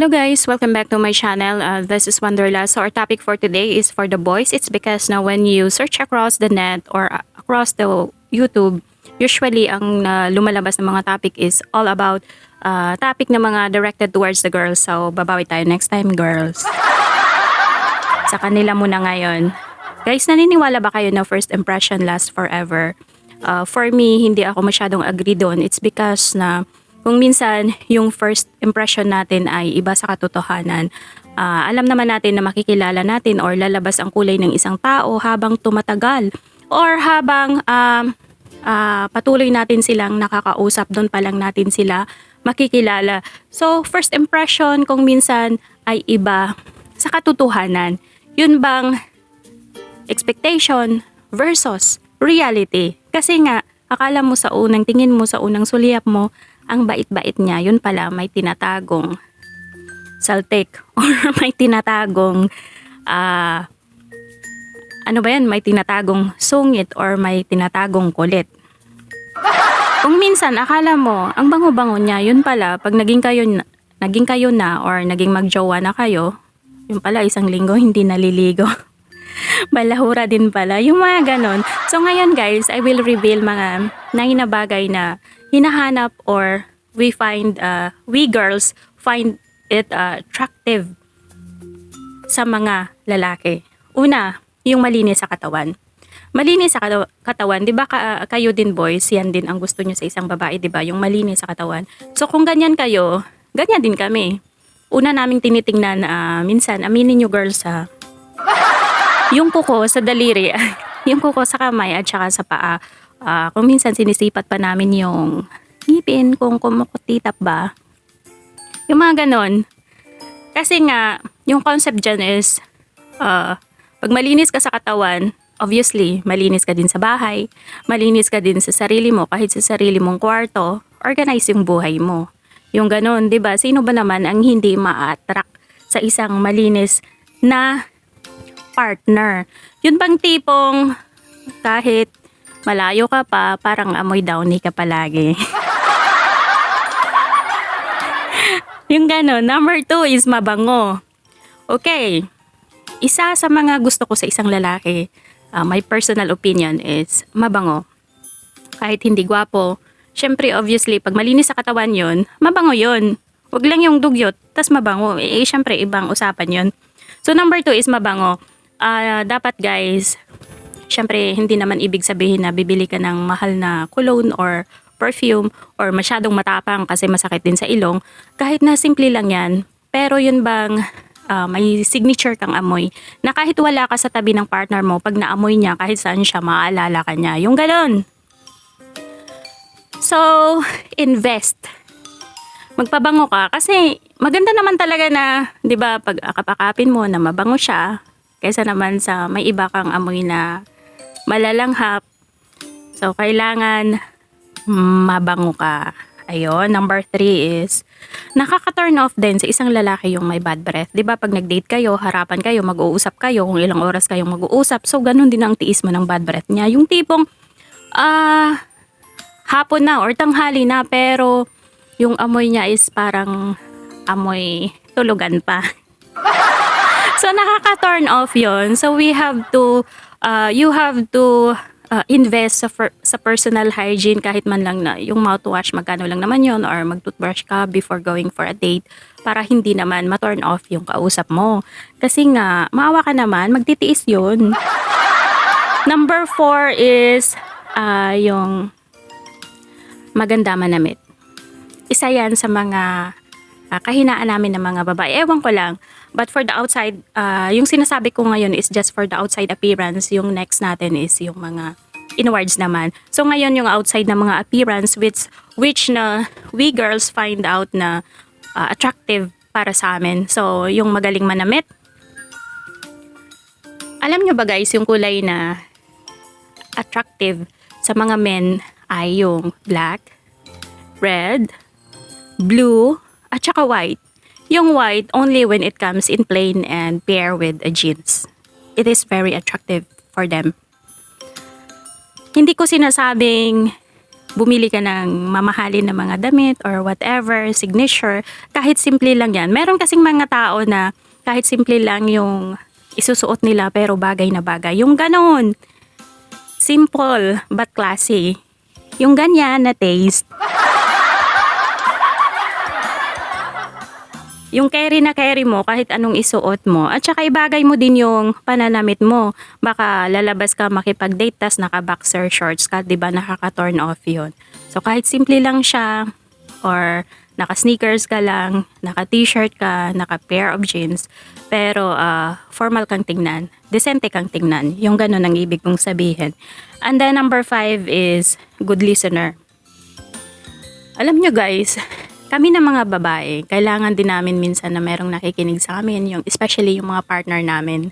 Hello guys, welcome back to my channel. Uh, this is Wonderla. So our topic for today is for the boys. It's because now when you search across the net or across the YouTube, usually ang uh, lumalabas ng mga topic is all about uh, topic na mga directed towards the girls. So babawi tayo next time girls. Sa kanila muna ngayon. Guys, naniniwala ba kayo na first impression lasts forever? Uh, for me, hindi ako masyadong agree doon. It's because na kung minsan yung first impression natin ay iba sa katotohanan, ah, alam naman natin na makikilala natin or lalabas ang kulay ng isang tao habang tumatagal or habang um, ah, patuloy natin silang nakakausap, doon pa lang natin sila makikilala. So, first impression kung minsan ay iba sa katotohanan. Yun bang expectation versus reality? Kasi nga, akala mo sa unang tingin mo, sa unang sulyap mo, ang bait-bait niya, yun pala may tinatagong saltik or may tinatagong ah ano ba yan, may tinatagong sungit or may tinatagong kulit. Kung minsan akala mo, ang bango-bango niya, yun pala, pag naging kayo, na- naging kayo na or naging magjowa na kayo, yun pala isang linggo hindi naliligo. Balahura din pala. Yung mga ganon. So ngayon guys, I will reveal mga nine na hinahanap or we find, uh, we girls find it uh, attractive sa mga lalaki. Una, yung malinis sa katawan. Malinis sa kataw- katawan, 'di ba ka- kayo din boys, yan din ang gusto nyo sa isang babae, 'di ba? Yung malinis sa katawan. So kung ganyan kayo, ganyan din kami. Una naming tinitingnan ah, minsan, aminin nyo girls ha, yung kuko sa daliri, yung kuko sa kamay at saka sa paa. Ah, kung minsan sinisipat pa namin yung ngipin kung kumukutitap ba. Yung mga ganon. Kasi nga, yung concept dyan is, ah, pag malinis ka sa katawan, obviously, malinis ka din sa bahay, malinis ka din sa sarili mo, kahit sa sarili mong kwarto, organize yung buhay mo. Yung ganon, di ba? Sino ba naman ang hindi ma-attract sa isang malinis na partner? Yun bang tipong kahit malayo ka pa, parang amoy downy ka palagi. yung ganon. Number two is mabango. Okay. Isa sa mga gusto ko sa isang lalaki, uh, my personal opinion is mabango. Kahit hindi gwapo, syempre obviously pag malinis sa katawan yon, mabango yon. Huwag lang yung dugyot, tas mabango. Eh, syempre ibang usapan yon. So number two is mabango. Ah, dapat guys, syempre hindi naman ibig sabihin na bibili ka ng mahal na cologne or perfume or masyadong matapang kasi masakit din sa ilong. Kahit na simple lang yan, pero yun bang ah, may signature kang amoy na kahit wala ka sa tabi ng partner mo, pag naamoy niya, kahit saan siya, maaalala ka niya. Yung galon. So, invest. Magpabango ka kasi maganda naman talaga na, 'di ba, pag akap-akapin mo na mabango siya kaysa naman sa may iba kang amoy na malalanghap. So, kailangan mabango ka. Ayun, number three is, nakaka-turn off din sa isang lalaki yung may bad breath. Ba pag nag-date kayo, harapan kayo, mag-uusap kayo, kung ilang oras kayong mag-uusap, so ganun din ang tiis mo ng bad breath niya. Yung tipong, ah, hapon na or tanghali na, pero yung amoy niya is parang amoy tulugan pa. So nakaka-turn off 'yon. So we have to uh, you have to uh, invest sa, fer- sa personal hygiene kahit man lang na yung mouthwash magkano lang naman 'yon or mag-toothbrush ka before going for a date para hindi naman ma-turn off yung kausap mo. Kasi nga maawa ka naman, magtitiis 'yon. Number four is uh, yung maganda manamit. Isa yan sa mga ah, kahinaan namin ng mga babae. Ewan ko lang. But for the outside, ah, yung sinasabi ko ngayon is just for the outside appearance. Yung next natin is yung mga inwards naman. So ngayon yung outside na mga appearance which, which na we girls find out na ah, attractive para sa amin. So yung magaling manamit. Alam nyo ba guys, yung kulay na attractive sa mga men ay yung black, red, blue, at saka white. Yung white only when it comes in plain and pair with a jeans. It is very attractive for them. Hindi ko sinasabing bumili ka ng mamahalin na mga damit or whatever, signature, kahit simple lang yan. Meron kasing mga tao na kahit simple lang yung isusuot nila pero bagay na bagay. Yung ganon. Simple but classy. Yung ganyan na taste. Yung carry na carry mo kahit anong isuot mo. At saka ibagay mo din yung pananamit mo. Baka lalabas ka makipag-date tas naka-boxer shorts ka, 'di ba? Nakaka-turn off 'yon. So kahit simple lang siya or naka-sneakers ka lang, naka-t-shirt ka, naka-pair of jeans, pero ah, formal kang tingnan, decente kang tingnan. Yung ganun ang ibig kong sabihin. And then number five is good listener. Alam nyo guys, kami na mga babae, kailangan din namin minsan na merong nakikinig sa amin, yung, especially yung mga partner namin.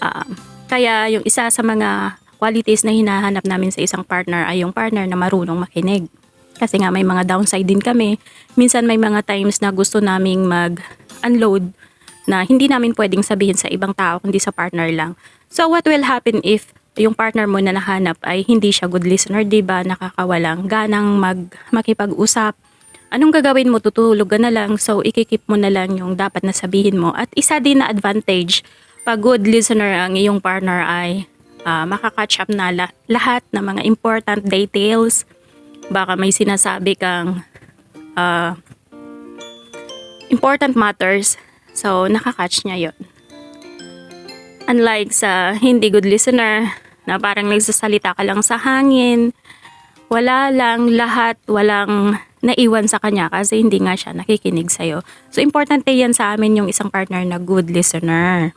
Ah, kaya yung isa sa mga qualities na hinahanap namin sa isang partner ay yung partner na marunong makinig. Kasi nga may mga downside din kami. Minsan may mga times na gusto naming mag-unload na hindi namin pwedeng sabihin sa ibang tao kundi sa partner lang. So what will happen if yung partner mo na nahanap ay hindi siya good listener, 'di ba? Nakakawalang ganang mag makipag-usap. Anong gagawin mo? Tutulog ka na lang. So ikikip mo na lang yung dapat na sabihin mo. At isa din na advantage pag good listener ang iyong partner ay ah, makakatch up na la- lahat ng mga important details. Baka may sinasabi kang ah, important matters. So, nakakatch niya yon. Unlike sa hindi good listener, na parang nagsasalita ka lang sa hangin, wala lang lahat, walang naiwan sa kanya kasi hindi nga siya nakikinig sa'yo. So, importante yan sa amin yung isang partner na good listener.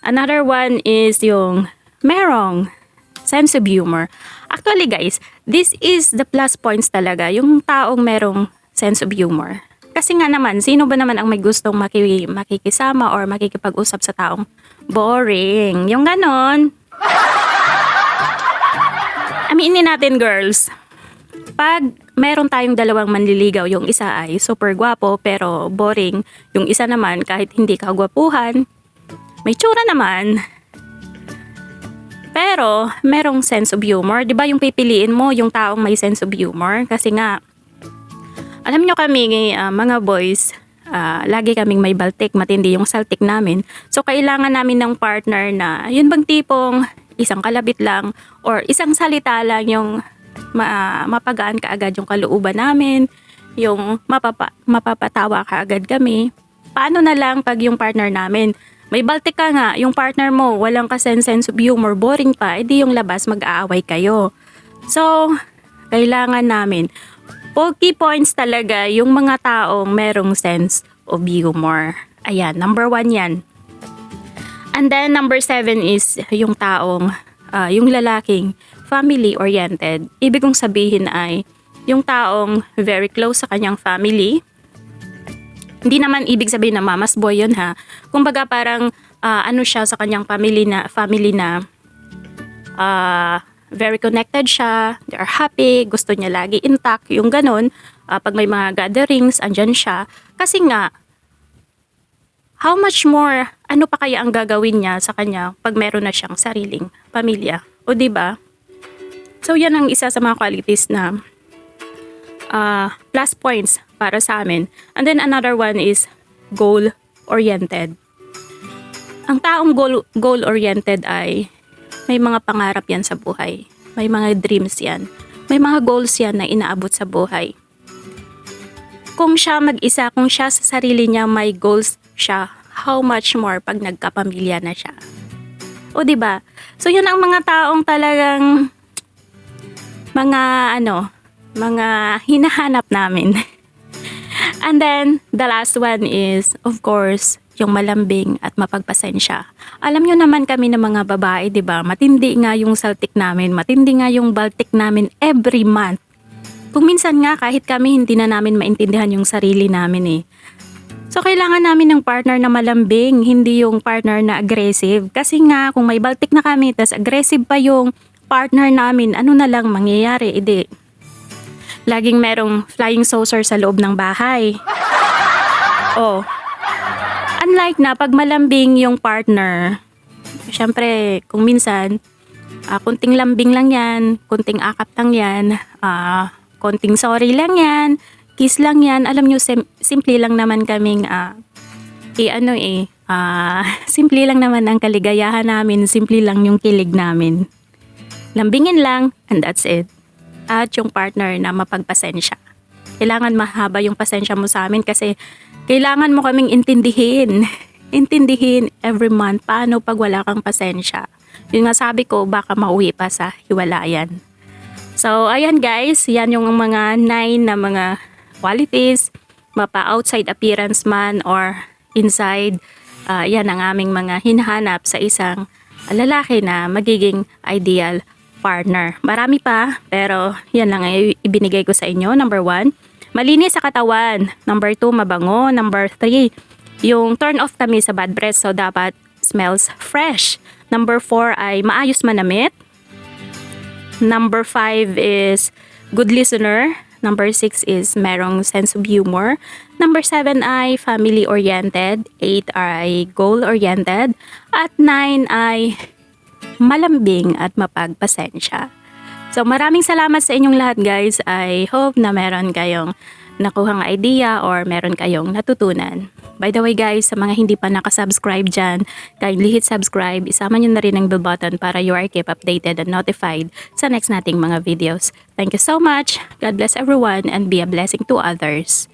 Another one is yung merong sense of humor. Actually guys, this is the plus points talaga, yung taong merong sense of humor. Kasi nga naman, sino ba naman ang may gustong maki- makikisama or makikipag-usap sa taong boring? Yung ganon. Aminin natin girls, pag meron tayong dalawang manliligaw, yung isa ay super gwapo pero boring, yung isa naman kahit hindi kagwapuhan, may tsura naman. Pero, merong sense of humor. Di ba yung pipiliin mo, yung taong may sense of humor? Kasi nga, alam nyo kami, ah, mga boys, ah, lagi kaming may baltik, matindi yung saltik namin. So, kailangan namin ng partner na, yun bang tipong isang kalabit lang or isang salita lang yung ma- mapagaan ka agad yung kalooban namin, yung mapapa- mapapatawa ka agad kami. Paano na lang pag yung partner namin, may baltik ka nga, yung partner mo, walang kasen sense of humor, boring pa, edi yung labas mag-aaway kayo. So, kailangan namin. Po key points talaga yung mga taong merong sense of humor. Ayan, number one yan. And then number seven is yung taong, ah, yung lalaking family-oriented. Ibig kong sabihin ay yung taong very close sa kanyang family. Hindi naman ibig sabihin na mamas boy yun ha. Kumbaga parang ah, ano siya sa kanyang family na family na ah, very connected siya, they are happy, gusto niya lagi intact, yung ganun. Ah, pag may mga gatherings, andyan siya. Kasi nga, how much more, ano pa kaya ang gagawin niya sa kanya pag meron na siyang sariling pamilya? O di ba? So yan ang isa sa mga qualities na ah, plus points para sa amin. And then another one is goal-oriented. Ang taong goal, goal-oriented ay may mga pangarap yan sa buhay. May mga dreams yan. May mga goals yan na inaabot sa buhay. Kung siya mag-isa, kung siya sa sarili niya may goals siya, how much more pag nagkapamilya na siya. O 'di ba? So yun ang mga taong talagang mga ano, mga hinahanap namin. And then, the last one is, of course, yung malambing at mapagpasensya. Alam nyo naman kami ng mga babae, di ba? Matindi nga yung saltik namin, matindi nga yung baltik namin every month. Kung minsan nga, kahit kami hindi na namin maintindihan yung sarili namin eh. So, kailangan namin ng partner na malambing, hindi yung partner na aggressive. Kasi nga, kung may baltik na kami, tas aggressive pa yung partner namin, ano na lang mangyayari? Hindi, laging merong flying saucer sa loob ng bahay. Oh. Unlike na pag malambing yung partner, syempre kung minsan Ah, kunting lambing lang yan, kunting akap lang yan, ah, konting sorry lang yan, kiss lang yan. Alam nyo, sim- simple lang naman kaming, ah, eh ano eh, ah, simple lang naman ang kaligayahan namin, simple lang yung kilig namin. Lambingin lang, and that's it. At yung partner na mapagpasensya. Kailangan mahaba yung pasensya mo sa amin kasi kailangan mo kaming intindihin. Intindihin every month paano pag wala kang pasensya. Yun nga sabi ko, baka mauwi pa sa hiwalayan. So, ayan guys, yan yung mga nine na mga qualities, mapa outside appearance man or inside, ah, yan ang aming mga hinahanap sa isang lalaki na magiging ideal partner. Marami pa, pero yan lang ay ibinigay ko sa inyo. Number one, malinis sa katawan. Number two, mabango. Number three, yung turn off kami sa bad breath, so dapat smells fresh. Number four ay maayos manamit. Number five is good listener. Number six is merong sense of humor. Number seven ay family-oriented. Eight ay goal-oriented. At nine ay malambing at mapagpasensya. So maraming salamat sa inyong lahat guys. I hope na meron kayong nakuhang idea or meron kayong natutunan. By the way guys, sa mga hindi pa nakasubscribe dyan, kindly hit subscribe. Isama nyo na rin ang bell button para you are kept updated and notified sa next nating mga videos. Thank you so much. God bless everyone and be a blessing to others.